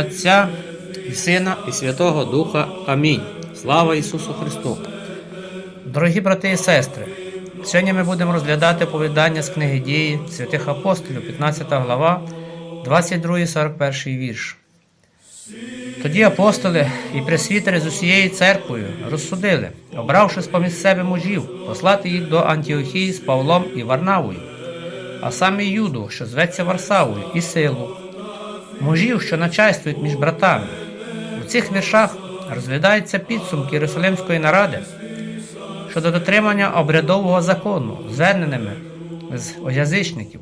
Отця і Сина, і Святого Духа. Амінь. Слава Ісусу Христу. Дорогі брати і сестри, сьогодні ми будемо розглядати повідання з книги дії святих апостолів, 15 глава, 22-41 вірш. Тоді апостоли і пресвітери з усією церквою розсудили, обравши з поміж себе мужів, послати їх до Антіохії з Павлом і Варнавою, а саме Юду, що зветься Варсавою, і силу, мужів, що начальствують між братами. У цих віршах розглядаються підсумки Єрусалимської наради щодо дотримання обрядового закону, зверненими з язичників.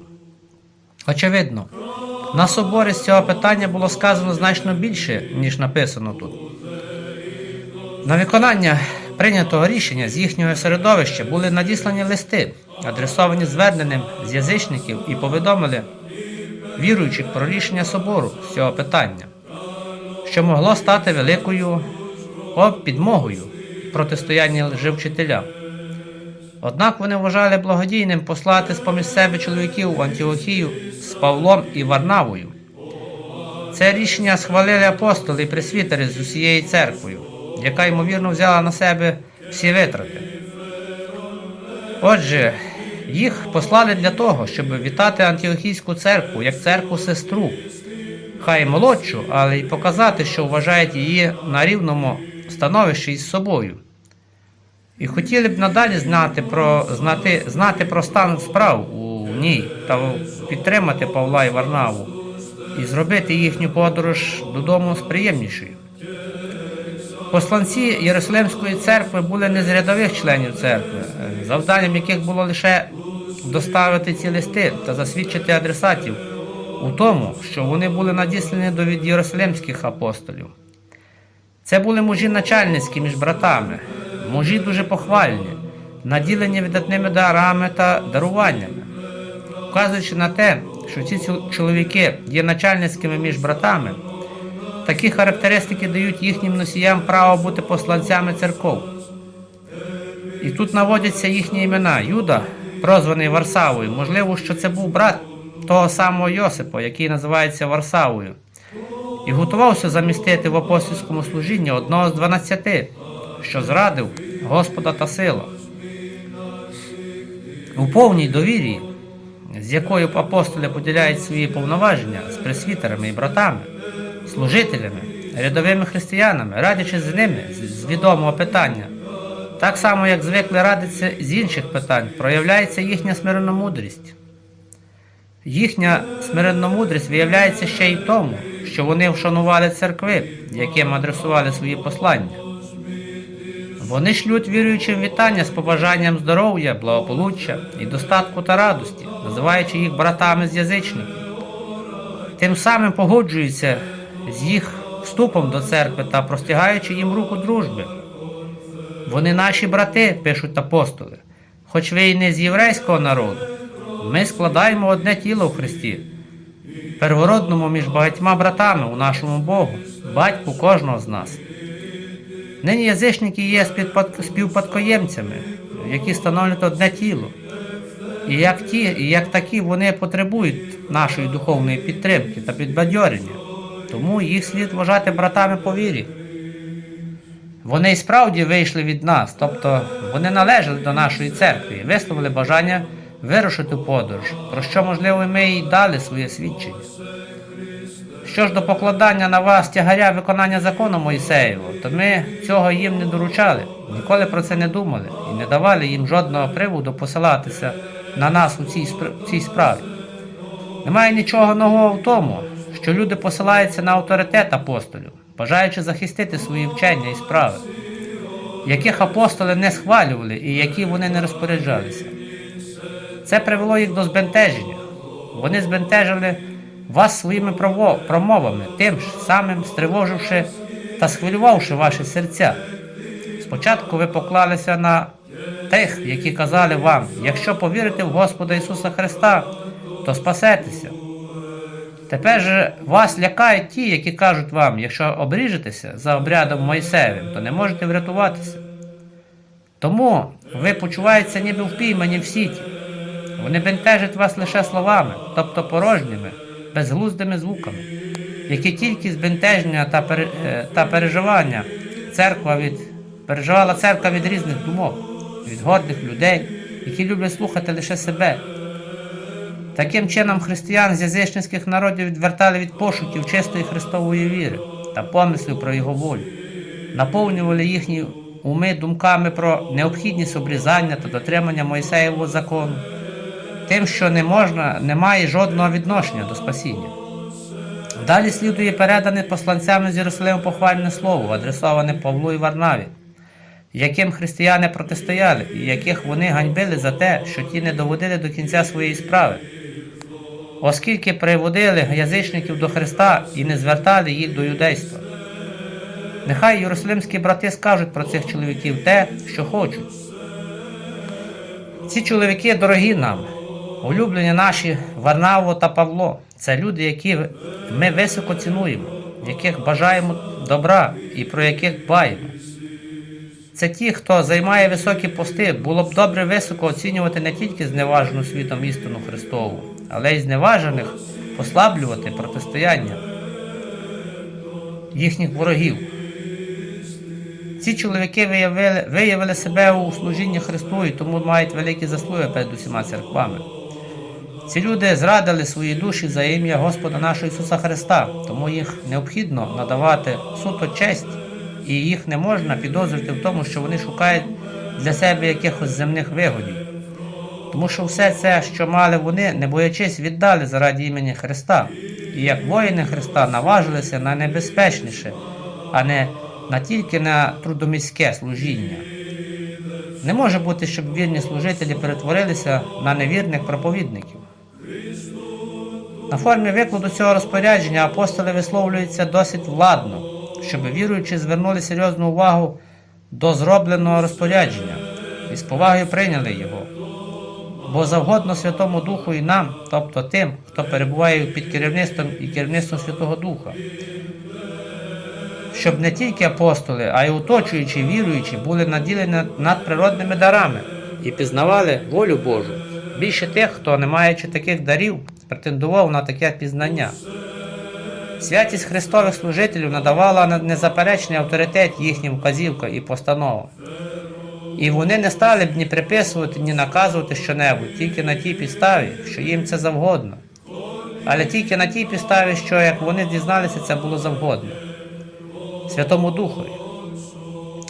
Очевидно, на соборі з цього питання було сказано значно більше, ніж написано тут. На виконання прийнятого рішення з їхнього середовища були надіслані листи, адресовані зверненим з язичників і повідомили віруючих про рішення собору з цього питання, що могло стати великою підмогою в протистоянні лжевчителям. Однак вони вважали благодійним послати з поміж себе чоловіків в Антіохію з Павлом і Варнавою. Це рішення схвалили апостоли і пресвітери з усією церквою, яка ймовірно взяла на себе всі витрати. Отже, їх послали для того, щоб вітати Антіохійську церкву як церкву сестру, хай молодшу, але й показати, що вважають її на рівному становищі із собою. І хотіли б надалі знати про, знати, знати про стан справ у ній та підтримати Павла і Варнаву і зробити їхню подорож додому з приємнішою. Посланці Єрусалимської церкви були не з рядових членів церкви, завданням яких було лише доставити ці листи та засвідчити адресатів у тому, що вони були надіслані до від єрусалимських апостолів. Це були мужі начальницькі між братами, мужі дуже похвальні, наділені видатними дарами та даруваннями. Вказуючи на те, що ці чоловіки є начальницькими між братами, такі характеристики дають їхнім носіям право бути посланцями церков. І тут наводяться їхні імена. Юда, прозваний Варсавою, можливо, що це був брат того самого Йосипа, який називається Варсавою, і готувався замістити в апостольському служінні одного з дванадцяти, що зрадив Господа та сила. У повній довірі, з якою апостоли поділяють свої повноваження з пресвітерами і братами, служителями, рядовими християнами, радячи з ними з відомого питання, так само, як звикли радитися з інших питань, проявляється їхня смиренномудрість. Їхня смиренномудрість виявляється ще й тому, що вони вшанували церкви, яким адресували свої послання. Вони шлють віруючим вітання з побажанням здоров'я, благополуччя і достатку та радості, називаючи їх братами з язичників. Тим самим погоджуються з їх вступом до церкви та простягаючи їм руку дружби. Вони наші брати, пишуть апостоли, хоч ви і не з єврейського народу. Ми складаємо одне тіло в Христі, первородному між багатьма братами у нашому Богу, батьку кожного з нас. Нині язичники є співпадкоємцями, які становлять одне тіло. І як ті, і як такі вони потребують нашої духовної підтримки та підбадьорення, тому їх слід вважати братами по вірі. Вони і справді вийшли від нас, тобто вони належали до нашої церкви висловили бажання вирушити подорож, про що, можливо, ми й дали своє свідчення. Що ж до покладання на вас тягаря виконання закону Мойсеєвого, то ми цього їм не доручали, ніколи про це не думали і не давали їм жодного приводу посилатися на нас у цій, спр- цій справі. Немає нічого нового в тому, що люди посилаються на авторитет апостолів, бажаючи захистити свої вчення і справи, яких апостоли не схвалювали і які вони не розпоряджалися. Це привело їх до збентеження. Вони збентежили вас своїми промовами, тим ж самим стривоживши та схвилювавши ваші серця. Спочатку ви поклалися на тих, які казали вам, якщо повірите в Господа Ісуса Христа, то спасетеся. Тепер же вас лякають ті, які кажуть вам, якщо обріжетеся за обрядом Мойсеєвим, то не можете врятуватися. Тому ви почуваєтеся ніби впіймані в сіті. Вони бентежать вас лише словами, тобто порожніми, безглуздими звуками, які тільки збентеження та, пере- е, та переживання церква від, переживала церква від різних думок, від гордих людей, які люблять слухати лише себе. Таким чином християн з язичницьких народів відвертали від пошуків чистої Христової віри та помислів про його волю, наповнювали їхні уми думками про необхідність обрізання та дотримання Мойсеєвого закону, тим, що не можна, не має жодного відношення до спасіння. Далі слідує передане посланцями з Єрусалиму похвальне слово, адресоване Павлу і Варнаві, яким християни протистояли, і яких вони ганьбили за те, що ті не доводили до кінця своєї справи, оскільки приводили язичників до Христа і не звертали їх до юдейства. Нехай єрусалимські брати скажуть про цих чоловіків те, що хочуть. Ці чоловіки дорогі нам, улюблені наші Варнаво та Павло. Це люди, які ми високо цінуємо, яких бажаємо добра і про яких дбаємо. Це ті, хто займає високі пости, було б добре високо оцінювати не тільки зневажену світом істину Христову, але й зневажених послаблювати протистояння їхніх ворогів. Ці чоловіки виявили, виявили себе у служінні Христу і тому мають великі заслуги перед усіма церквами. Ці люди зрадили свої душі за ім'я Господа нашого Ісуса Христа, тому їх необхідно надавати суто честь, і їх не можна підозрювати в тому, що вони шукають для себе якихось земних вигодів. Тому що все це, що мали вони, не боячись, віддали заради імені Христа, і як воїни Христа наважилися на небезпечніше, а не на тільки на трудоміське служіння. Не може бути, щоб вірні служителі перетворилися на невірних проповідників. На формі викладу цього розпорядження апостоли висловлюються досить владно, щоб віруючі звернули серйозну увагу до зробленого розпорядження і з повагою прийняли його. Бо завгодно Святому Духу і нам, тобто тим, хто перебуває під керівництвом і керівництвом Святого Духа, щоб не тільки апостоли, а й оточуючі віруючі були наділені надприродними дарами і пізнавали волю Божу. Більше тих, хто, не маючи таких дарів, претендував на таке пізнання. Святість Христових служителів надавала незаперечний авторитет їхнім вказівкам і постановам. І вони не стали б ні приписувати, ні наказувати щонебудь, тільки на тій підставі, що їм це завгодно. Але тільки на тій підставі, що як вони дізналися, це було завгодно. Святому Духові.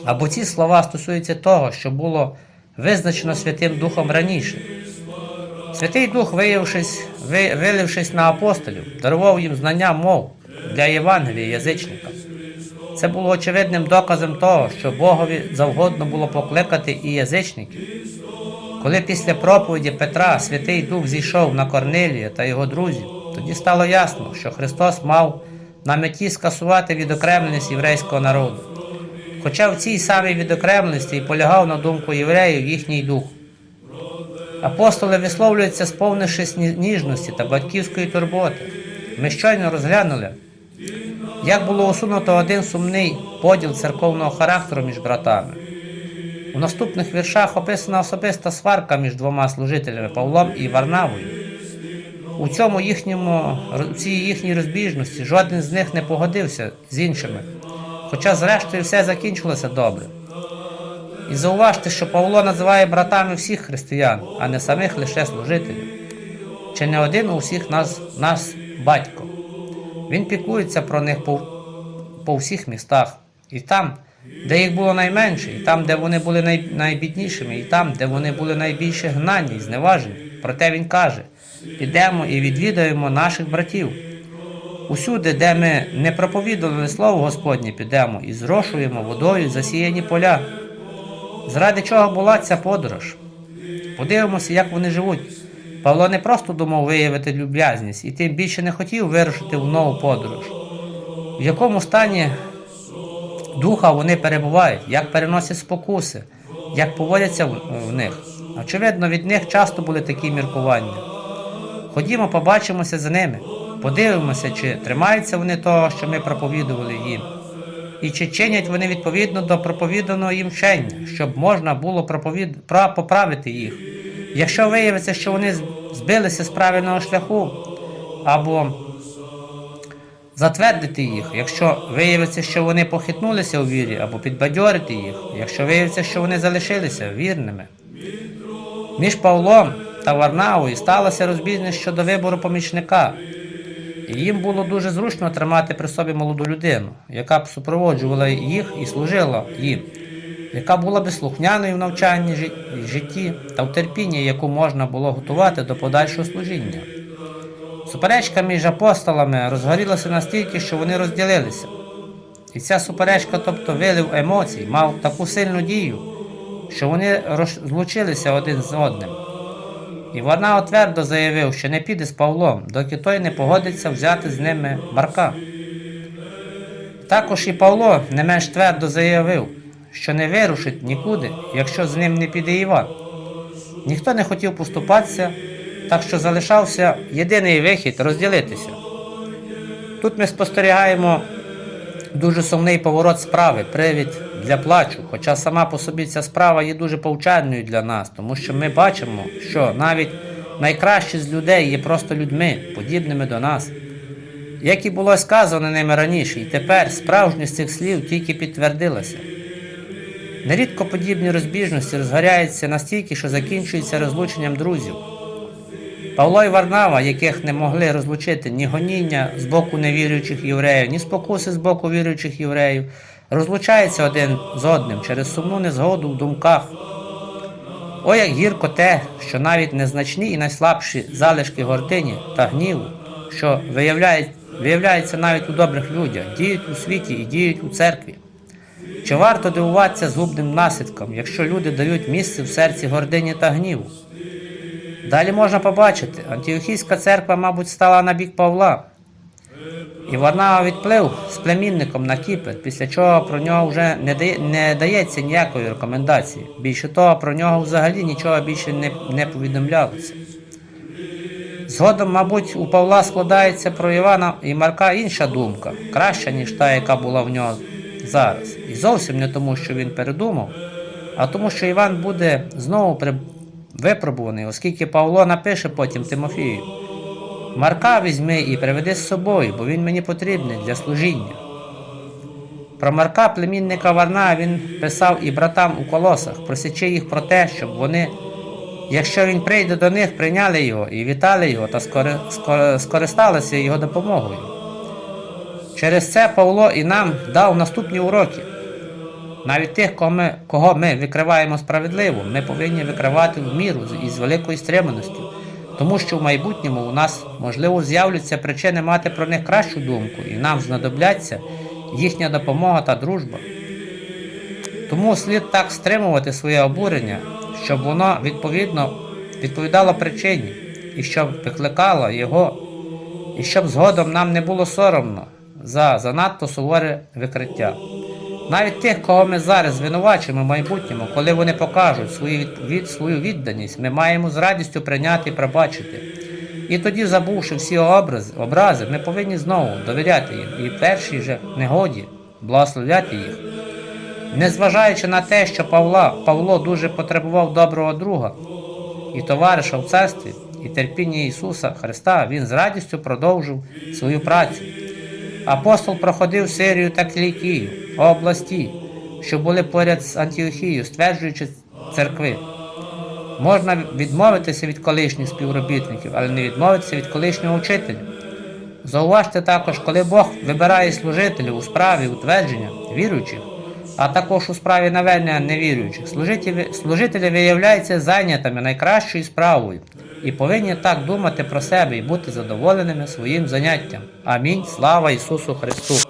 Або ці слова стосуються того, що було визначено Святим Духом раніше. Святий Дух, виявившись, вилившись на апостолів, дарував їм знання мов для Євангелія язичникам. Це було очевидним доказом того, що Богові завгодно було покликати і язичників. Коли після проповіді Петра Святий Дух зійшов на Корнилія та його друзів, тоді стало ясно, що Христос мав на меті скасувати відокремленість єврейського народу. Хоча в цій самій відокремленості і полягав на думку євреїв їхній дух. Апостоли висловлюються, сповнившись ніжності та батьківської турботи. Ми щойно розглянули, як було усунуто один сумний поділ церковного характеру між братами. У наступних віршах описана особиста сварка між двома служителями Павлом і Варнавою. У цьому їхньому, у цій їхній розбіжності жоден з них не погодився з іншими, хоча зрештою все закінчилося добре. І зауважте, що Павло називає братами всіх християн, а не самих лише служителів. Чи не один у всіх нас, нас батько? Він піклується про них по, по всіх містах. І там, де їх було найменше, і там, де вони були най, найбіднішими, і там, де вони були найбільше гнані і зневажені. Проте він каже: підемо і відвідаємо наших братів. Усюди, де ми не проповідували слово Господнє, підемо і зрошуємо водою засіяні поля. Заради чого була ця подорож? Подивимося, як вони живуть. Павло не просто думав виявити люб'язність і тим більше не хотів вирушити в нову подорож. В якому стані духа вони перебувають, як переносять спокуси, як поводяться в, них. Очевидно, від них часто були такі міркування. Ходімо, побачимося за ними, подивимося, чи тримаються вони того, що ми проповідували їм, і чи чинять вони відповідно до проповіданого їм вчення, щоб можна було проповід... пра- поправити їх, Якщо виявиться, що вони збилися з правильного шляху, або затвердити їх, якщо виявиться, що вони похитнулися у вірі, або підбадьорити їх, якщо виявиться, що вони залишилися вірними. Між Павлом та Варнавою сталося розбіжність щодо вибору помічника. І їм було дуже зручно тримати при собі молоду людину, яка б супроводжувала їх і служила їм, яка була б слухняною в навчанні жит- житті та в терпінні, яку можна було готувати до подальшого служіння. Суперечка між апостолами розгорілася настільки, що вони розділилися. І ця суперечка, тобто вилив емоцій, мав таку сильну дію, що вони розлучилися один з одним. І вона твердо заявив, що не піде з Павлом, доки той не погодиться взяти з ними Марка. Також і Павло не менш твердо заявив, що не вирушить нікуди, якщо з ним не піде Іван. Ніхто не хотів поступатися, так що залишався єдиний вихід розділитися. Тут ми спостерігаємо дуже сумний поворот справи, привід для плачу. Хоча сама по собі ця справа є дуже повчальною для нас, тому що ми бачимо, що навіть найкращі з людей є просто людьми, подібними до нас. Як і було сказано ними раніше, і тепер справжність цих слів тільки підтвердилася. Нерідко подібні розбіжності розгоряються настільки, що закінчуються розлученням друзів. Павло і Варнава, яких не могли розлучити ні гоніння з боку невіруючих євреїв, ні спокуси з боку віруючих євреїв, розлучаються один з одним через сумну незгоду в думках. О, як гірко те, що навіть незначні і найслабші залишки гордині та гніву, що виявляють, виявляються навіть у добрих людях, діють у світі і діють у церкві. Чи варто дивуватися згубним наслідком, якщо люди дають місце в серці гордині та гніву? Далі можна побачити, Антіохійська церква, мабуть, стала на бік Павла. І Варнава відплив з племінником на Кіпр, після чого про нього вже не, дає, не дається ніякої рекомендації. Більше того, про нього взагалі нічого більше не, не повідомлялося. Згодом, мабуть, у Павла складається про Івана і Марка інша думка, краща, ніж та, яка була в нього зараз. І зовсім не тому, що він передумав, а тому, що Іван буде знову при... випробуваний, оскільки Павло напише потім Тимофію. Марка візьми і приведи з собою, бо він мені потрібний для служіння. Про Марка, племінника Варна, він писав і братам у колосах, просячи їх про те, щоб вони, якщо він прийде до них, прийняли його і вітали його та скори... скори- скористалися його допомогою. Через це Павло і нам дав наступні уроки. Навіть тих, кого ми, викриваємо справедливо, ми повинні викривати в міру і з великою стриманості, тому що в майбутньому у нас, можливо, з'являться причини мати про них кращу думку, і нам знадобляться їхня допомога та дружба. Тому слід так стримувати своє обурення, щоб воно відповідно відповідало причині, і щоб викликало його, і щоб згодом нам не було соромно за занадто суворе викриття. Навіть тих, кого ми зараз звинувачуємо в майбутньому, коли вони покажуть свою, від, свою відданість, ми маємо з радістю прийняти і пробачити. І тоді, забувши всі образи, образи, ми повинні знову довіряти їм і першій же негоді благословляти їх. Незважаючи на те, що Павла, Павло дуже потребував доброго друга і товариша в царстві, і терпіння Ісуса Христа, він з радістю продовжив свою працю. Апостол проходив Сирію та Кілікію, області, що були поряд з Антіохією, стверджуючи церкви. Можна відмовитися від колишніх співробітників, але не відмовитися від колишнього учителя. Зауважте також, коли Бог вибирає служителів у справі утвердження віруючих, а також у справі наведення невіруючих, служителі, служителі виявляються зайнятими найкращою справою і повинні так думати про себе і бути задоволеними своїм заняттям. Амінь. Слава Ісусу Христу!